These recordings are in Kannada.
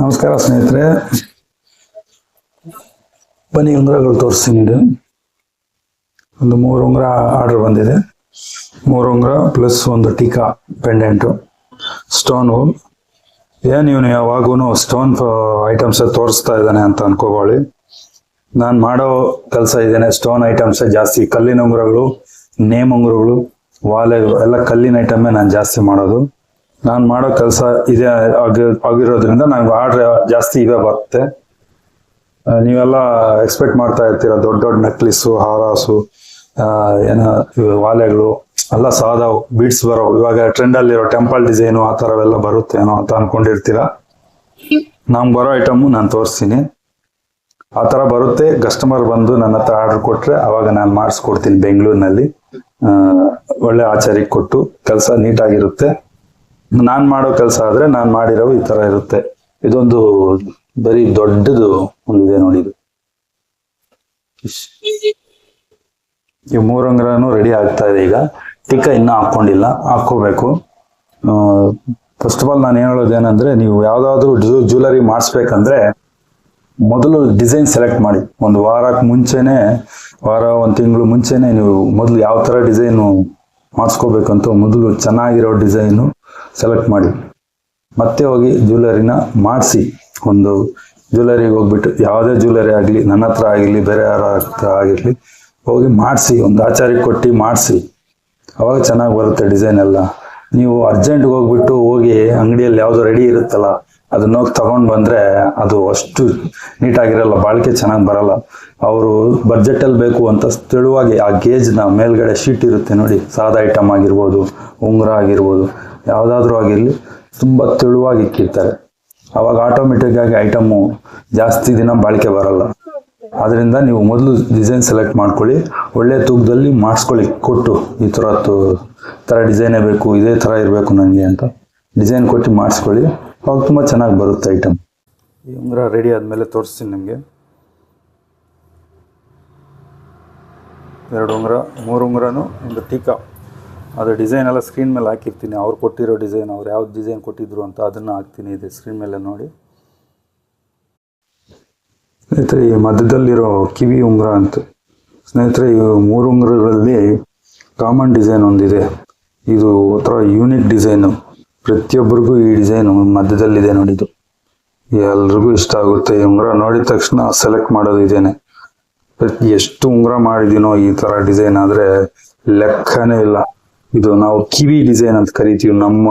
ನಮಸ್ಕಾರ ಸ್ನೇಹಿತರೆ. ಬನ್ನಿ ಉಂಗುರಗಳು ತೋರಿಸ್ತೀನಿ ಇದು. ಒಂದು ಮೂರು ಉಂಗುರ ಆರ್ಡರ್ ಬಂದಿದೆ. ಮೂರು ಉಂಗುರ ಪ್ಲಸ್ ಒಂದು ಟೀಕಾ ಪೆಂಡೆಂಟು ಸ್ಟೋನ್ ಹೋಲ್ ಏನು ಇವನು ಯಾವಾಗೂ ಸ್ಟೋನ್ ಐಟಮ್ಸ್ ತೋರಿಸ್ತಾ ಇದ್ದಾನೆ ಅಂತ ಅನ್ಕೋಬಾಳಿ ನಾನು ಮಾಡೋ ಕೆಲಸ ಇದ್ದೇನೆ ಸ್ಟೋನ್ ಐಟಮ್ಸ್ ಜಾಸ್ತಿ. ಕಲ್ಲಿನ ಉಂಗುರಗಳು, ನೇಮ್ ಉಂಗುರಗಳು, ವಾಲೆ, ಎಲ್ಲ ಕಲ್ಲಿನ ಐಟಮೇ ನಾನು ಜಾಸ್ತಿ ಮಾಡೋದು. ನಾನು ಮಾಡೋ ಕೆಲಸ ಇದೆ, ಆಗಿ, ಆಗಿರೋದ್ರಿಂದ ನನಗೆ ಆರ್ಡ್ರ್ ಜಾಸ್ತಿ ಇವೇ ಬರುತ್ತೆ. ನೀವೆಲ್ಲ ಎಕ್ಸ್ಪೆಕ್ಟ್ ಮಾಡ್ತಾ ಇರ್ತೀರ, ದೊಡ್ಡ ದೊಡ್ಡ ನೆಕ್ಲಿಸು ಹಾರಾಸು ಏನು ವಾಲೆಗಳು, ಎಲ್ಲ ಸಾದಾವು ಬೀಡ್ಸ್ ಬರೋ, ಇವಾಗ ಟ್ರೆಂಡ್ ಅಲ್ಲಿರೋ ಟೆಂಪಲ್ ಡಿಸೈನು ಆ ಥರವೆಲ್ಲ ಬರುತ್ತೇನೋ ಅಂತ ಅನ್ಕೊಂಡಿರ್ತೀರ? ನಮ್ಗೆ ಬರೋ ಐಟಮು ನಾನು ತೋರಿಸ್ತೀನಿ. ಆ ಥರ ಬರುತ್ತೆ ಕಸ್ಟಮರ್ ಬಂದು ನನ್ನ ಹತ್ರ ಆರ್ಡರ್ ಕೊಟ್ರೆ ಅವಾಗ ನಾನು ಮಾಡಿಸ್ಕೊಡ್ತೀನಿ ಬೆಂಗಳೂರಿನಲ್ಲಿ. ಒಳ್ಳೆ ಆಚಾರಿಗೆ ಕೊಟ್ಟು, ಕೆಲಸ ನೀಟಾಗಿರುತ್ತೆ. ನಾನು ಮಾಡೋ ಕೆಲಸ ಆದ್ರೆ ನಾನು ಮಾಡಿರೋ ಈ ತರ ಇರುತ್ತೆ. ಇದೊಂದು ಬರೀ ದೊಡ್ಡದು ಒಂದಿದೆ ನೋಡಿ. ಈ ಮೂರಂಗ್ರನು ರೆಡಿ ಆಗ್ತಾ ಇದೆ ಈಗ. ಟಿಕ್ಕ ಇನ್ನೂ ಹಾಕೊಂಡಿಲ್ಲ ಹಾಕೋಬೇಕು ಫಸ್ಟ್ ಆಫ್ ಆಲ್ ನಾನು ಏನು ಹೇಳೋದೇನಂದ್ರೆ ನೀವು ಯಾವ್ದಾದ್ರು ಜ್ಯುವೆಲರಿ ಮಾಡಿಸ್ಬೇಕಂದ್ರೆ ಮೊದಲು ಡಿಸೈನ್ ಸೆಲೆಕ್ಟ್ ಮಾಡಿ. ಒಂದು ವಾರಕ್ಕೆ ಮುಂಚೆನೆ, ವಾರ, ಒಂದು ತಿಂಗಳು ಮುಂಚೆನೆ ನೀವು ಮೊದಲು ಯಾವ ಥರ ಡಿಸೈನು ಮಾಡಿಸ್ಕೋಬೇಕಂತ ಮೊದಲು ಚೆನ್ನಾಗಿರೋ ಡಿಸೈನು ಸೆಲೆಕ್ಟ್ ಮಾಡಿ. ಮತ್ತೆ ಹೋಗಿ ಜ್ಯುವೆಲರಿನ ಮಾಡಿಸಿ. ಒಂದು ಜ್ಯುವೆಲರಿಗೆ ಹೋಗ್ಬಿಟ್ಟು ಯಾವುದೇ ಜ್ಯುವೆಲರಿ ಆಗಲಿ, ನನ್ನ ಹತ್ರ ಆಗಿರಲಿ ಬೇರೆ ಯಾರ ಹತ್ರ ಆಗಿರಲಿ ಹೋಗಿ ಮಾಡಿಸಿ. ಒಂದು ಆಚಾರಿಗೆ ಕೊಟ್ಟು ಮಾಡಿಸಿ. ಅವಾಗ ಚೆನ್ನಾಗಿ ಬರುತ್ತೆ ಡಿಸೈನ್ ಎಲ್ಲ ನೀವು ಅರ್ಜೆಂಟ್ಗೆ ಹೋಗ್ಬಿಟ್ಟು ಹೋಗಿ ಅಂಗಡಿಯಲ್ಲಿ ಯಾವುದೋ ರೆಡಿ ಇರುತ್ತಲ್ಲ ಅದನ್ನ ಹೋಗಿ ತಗೊಂಡ್ ಬಂದ್ರೆ ಅದು ಅಷ್ಟು ನೀಟಾಗಿರಲ್ಲ ಬಾಳಿಕೆ ಚೆನ್ನಾಗಿ ಬರಲ್ಲ. ಅವರು ಬಡ್ಜೆಟಲ್ಲಿ ಬೇಕು ಅಂತ ತೆಳುವಾಗಿ ಆ ಗೇಜ್ನ ಮೇಲ್ಗಡೆ ಶೀಟ್ ಇರುತ್ತೆ ನೋಡಿ. ಸಾದಾ ಐಟಮ್ ಆಗಿರ್ಬೋದು, ಉಂಗುರ ಆಗಿರ್ಬೋದು, ಯಾವುದಾದ್ರೂ ಆಗಿರಲಿ ತುಂಬ ತೆಳುವಾಗಿ ಇಕ್ಕಿರ್ತಾರೆ. ಅವಾಗ ಆಟೋಮೆಟಿಕ್ ಆಗಿ ಐಟಮು ಜಾಸ್ತಿ ದಿನ ಬಾಳಿಕೆ ಬರಲ್ಲ. ಅದರಿಂದ ನೀವು ಮೊದಲು ಡಿಸೈನ್ ಸೆಲೆಕ್ಟ್ ಮಾಡ್ಕೊಳ್ಳಿ. ಒಳ್ಳೆ ತೂಕದಲ್ಲಿ ಮಾಡಿಸ್ಕೊಳ್ಳಿ ಕೊಟ್ಟು. ಈ ಥರ ಥರ ಡಿಸೈನೇ ಬೇಕು, ಇದೇ ಥರ ಇರಬೇಕು ನನಗೆ ಅಂತ. ಡಿಸೈನ್ ಕೊಟ್ಟು ಮಾಡಿಸ್ಕೊಳ್ಳಿ. ಅವಾಗ ತುಂಬ ಚೆನ್ನಾಗಿ ಬರುತ್ತೆ ಐಟಮ್ ಈ ಉಂಗುರ ರೆಡಿ ಆದಮೇಲೆ ತೋರಿಸ್ತೀನಿ ನಿಮಗೆ. ಎರಡು ಉಂಗುರ, ಮೂರು ಉಂಗುರನೂ, ಒಂದು ಟೀಕಾ. ಅದು ಡಿಸೈನ್ ಎಲ್ಲ ಸ್ಕ್ರೀನ್ ಮೇಲೆ ಹಾಕಿರ್ತೀನಿ. ಅವ್ರು ಕೊಟ್ಟಿರೋ ಡಿಸೈನ್ ಅವ್ರು ಯಾವ್ದು ಡಿಸೈನ್ ಕೊಟ್ಟಿದ್ರು ಅಂತ ಅದನ್ನು ಹಾಕ್ತೀನಿ ಇದೆ ಸ್ಕ್ರೀನ್ ಮೇಲೆ ನೋಡಿ. ಸ್ನೇಹಿತರೆ, ಈ ಮಧ್ಯದಲ್ಲಿರೋ ಕಿವಿ ಉಂಗುರ ಅಂತ. ಸ್ನೇಹಿತರೆ, ಈ ಮೂರು ಉಂಗುರಗಳಲ್ಲಿ ಕಾಮನ್ ಡಿಸೈನ್ ಒಂದಿದೆ. ಇದು ಒಂಥರ ಯೂನಿಕ್ ಡಿಸೈನು ಪ್ರತಿಯೊಬ್ಬರಿಗೂ ಈ ಡಿಸೈನು ಮಧ್ಯದಲ್ಲಿದೆ ನೋಡಿದ್ದು ಎಲ್ರಿಗೂ ಇಷ್ಟ ಆಗುತ್ತೆ. ಈ ಉಂಗುರ ನೋಡಿದ ತಕ್ಷಣ ಸೆಲೆಕ್ಟ್ ಮಾಡೋದು ಇದೇನೆ. ಎಷ್ಟು ಉಂಗುರ ಮಾಡಿದೀನೋ ಈ ತರ ಡಿಸೈನ್ ಆದ್ರೆ ಲೆಕ್ಕನೇ ಇಲ್ಲ. ಇದು ನಾವು ಕಿವಿ ಡಿಸೈನ್ ಅಂತ ಕರಿತೀವಿ. ನಮ್ಮ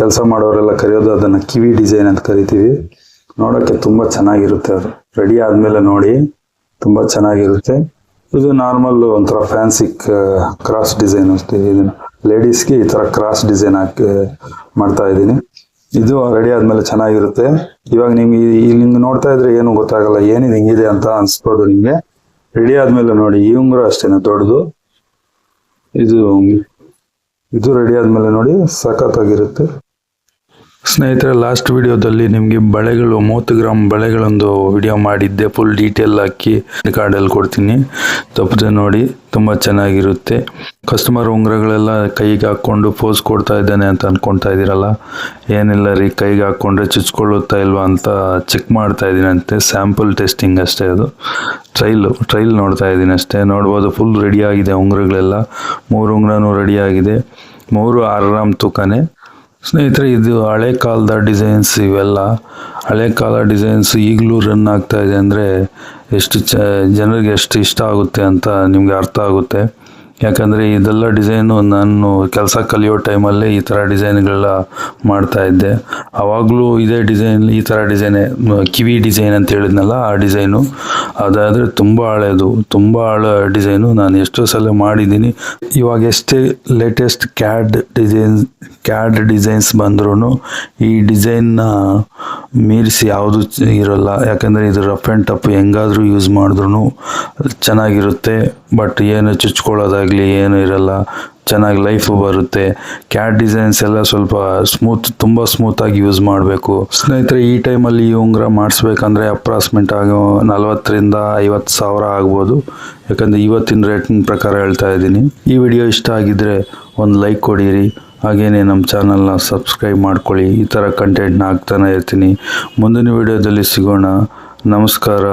ಕೆಲಸ ಮಾಡೋರೆಲ್ಲ ಕರೆಯೋದು ಅದನ್ನ ಕಿವಿ ಡಿಸೈನ್ ಅಂತ ಕರಿತೀವಿ. ನೋಡೋಕೆ ತುಂಬಾ ಚೆನ್ನಾಗಿರುತ್ತೆ ಅದು. ರೆಡಿ ಆದ್ಮೇಲೆ ನೋಡಿ. ತುಂಬಾ ಚೆನ್ನಾಗಿರುತ್ತೆ. ಇದು ನಾರ್ಮಲ್ ಒಂಥರ ಫ್ಯಾನ್ಸಿ ಕ್ರಾಸ್ ಡಿಸೈನ್ ಅಷ್ಟೇ ಇದನ್ನ. ಲೇಡೀಸ್ಗೆ ಈ ತರ ಕ್ರಾಸ್ ಡಿಸೈನ್ ಹಾಕಿ ಮಾಡ್ತಾ ಇದ್ದೀನಿ. ಇದು ರೆಡಿ ಆದ್ಮೇಲೆ ಚೆನ್ನಾಗಿರುತ್ತೆ. ಇವಾಗ ನಿಮ್ಗೆ ಇಲ್ಲಿ ನೋಡ್ತಾ ಇದ್ರೆ ಏನು ಗೊತ್ತಾಗಲ್ಲ, ಏನಿದೆ ಹಿಂಗಿದೆ ಅಂತ ಅನ್ಸ್ಬೋದು ನಿಮ್ಗೆ. ರೆಡಿ ಆದ್ಮೇಲೆ ನೋಡಿ ಈ ಉಂಗುರ ಅಷ್ಟೇನೆ, ದೊಡ್ಡದು. ಇದು ಇದು ರೆಡಿ ಆದ್ಮೇಲೆ ನೋಡಿ, ಸಖತ್ತಾಗಿರುತ್ತೆ. ಸ್ನೇಹಿತರೆ ಲಾಸ್ಟ್ ವಿಡಿಯೋದಲ್ಲಿ ನಿಮಗೆ ಬಳೆಗಳು, ಮೂವತ್ತು ಗ್ರಾಮ್ ಬಳೆಗಳೊಂದು ವಿಡಿಯೋ ಮಾಡಿದ್ದೆ. ಫುಲ್ ಡೀಟೇಲ್ ಹಾಕಿ ಕಾರ್ಡಲ್ಲಿ ಕೊಡ್ತೀನಿ. ತಪ್ಪದೆ ನೋಡಿ, ತುಂಬ ಚೆನ್ನಾಗಿರುತ್ತೆ. ಕಸ್ಟಮರ್ ಉಂಗುರಗಳೆಲ್ಲ ಕೈಗೆ ಹಾಕ್ಕೊಂಡು ಪೋಸ್ ಕೊಡ್ತಾ ಇದ್ದಾನೆ ಅಂತ ಅಂದ್ಕೊಳ್ತಾ ಇದ್ದೀರಲ್ಲ? ಏನಿಲ್ಲ ರೀ, ಕೈಗೆ ಹಾಕ್ಕೊಂಡ್ರೆ ಚುಚ್ಕೊಳ್ಳುತ್ತಾ ಇಲ್ವಾ ಅಂತ ಚೆಕ್ ಮಾಡ್ತಾ ಇದ್ದೀನಿ ಅಂತೆ. ಸ್ಯಾಂಪಲ್ ಟೆಸ್ಟಿಂಗ್ ಅಷ್ಟೇ ಅದು. ಟ್ರೈಲು ಟ್ರೈಲ್ ನೋಡ್ತಾ ಇದ್ದೀನಿ ಅಷ್ಟೇ. ನೋಡ್ಬೋದು ಫುಲ್ ರೆಡಿಯಾಗಿದೆ ಉಂಗುರಗಳೆಲ್ಲ. ಮೂರು ಉಂಗುರನೂ ರೆಡಿಯಾಗಿದೆ ಮೂರು ಮೂರು ಆರಾಮ್ ತೂಕನೇ. ಸ್ನೇಹಿತರೆ, ಇದು ಹಳೆ ಕಾಲದ ಡಿಸೈನ್ಸ್ ಇವೆಲ್ಲ. ಹಳೆ ಕಾಲ ಡಿಸೈನ್ಸ್ ಈಗಲೂ ರನ್ ಆಗ್ತಾ ಇದೆ ಅಂದರೆ ಎಷ್ಟು ಚ, ಜನರಿಗೆ ಎಷ್ಟು ಇಷ್ಟ ಆಗುತ್ತೆ ಅಂತ ನಿಮಗೆ ಅರ್ಥ ಆಗುತ್ತೆ. ಯಾಕಂದರೆ ಇದೆಲ್ಲ ಡಿಸೈನು ನಾನು ಕೆಲಸ ಕಲಿಯೋ ಟೈಮಲ್ಲಿ ಈ ಥರ ಡಿಸೈನ್ಗಳೆಲ್ಲ ಮಾಡ್ತಾಯಿದ್ದೆ ಆವಾಗಲೂ ಇದೇ ಡಿಸೈನ್, ಈ ಥರ ಡಿಸೈನೇ ಕಿವಿ ಡಿಸೈನ್ ಅಂತ ಹೇಳಿದ್ನಲ್ಲ ಆ ಡಿಸೈನು. ಅದಾದರೆ ತುಂಬ ಹಳೆಯದು ತುಂಬ ಹಳೆ ಡಿಸೈನು. ನಾನು ಎಷ್ಟೋ ಸಲ ಮಾಡಿದ್ದೀನಿ. ಇವಾಗ ಎಷ್ಟೇ latest CAD design CAD designs ಬಂದ್ರೂ ಈ ಡಿಸೈನ್ನ ಮೀರಿಸಿ ಯಾವುದು ಇರೋಲ್ಲ. ಯಾಕಂದರೆ ಇದು ರಫ್ ಆ್ಯಂಡ್ ಟಫ್ ಹೆಂಗಾದರೂ ಯೂಸ್ ಮಾಡಿದ್ರು ಚೆನ್ನಾಗಿರುತ್ತೆ. ಬಟ್ ಏನು ಚುಚ್ಕೊಳ್ಳೋದಾಗಲಿ ಏನೂ ಇರಲ್ಲ. ಚೆನ್ನಾಗಿ ಲೈಫು ಬರುತ್ತೆ. ಕ್ಯಾಟ್ ಡಿಸೈನ್ಸ್ ಎಲ್ಲ ಸ್ವಲ್ಪ ಸ್ಮೂತ್ ತುಂಬ ಸ್ಮೂತಾಗಿ ಯೂಸ್ ಮಾಡಬೇಕು. ಸ್ನೇಹಿತರೆ, ಈ ಟೈಮಲ್ಲಿ ಈ ಉಂಗುರ ಮಾಡಿಸ್ಬೇಕಂದ್ರೆ ಅಪ್ರಾಕ್ಸಿಮೇಟ್ ಆಗಿ ನಲ್ವತ್ತರಿಂದ ಐವತ್ತು ಸಾವಿರ ಆಗ್ಬೋದು. ಯಾಕಂದರೆ ಇವತ್ತಿನ ರೇಟಿನ ಪ್ರಕಾರ ಹೇಳ್ತಾ ಇದ್ದೀನಿ. ಈ ವಿಡಿಯೋ ಇಷ್ಟ ಆಗಿದ್ದರೆ ಒಂದು ಲೈಕ್ ಕೊಡಿರಿ. ಹಾಗೆಯೇ ನಮ್ಮ ಚಾನಲ್ನ ಸಬ್ಸ್ಕ್ರೈಬ್ ಮಾಡ್ಕೊಳ್ಳಿ. ಈ ಥರ ಕಂಟೆಂಟ್ನ ಹಾಕ್ತಾನೆ ಇರ್ತೀನಿ. ಮುಂದಿನ ವಿಡಿಯೋದಲ್ಲಿ ಸಿಗೋಣ. ನಮಸ್ಕಾರ.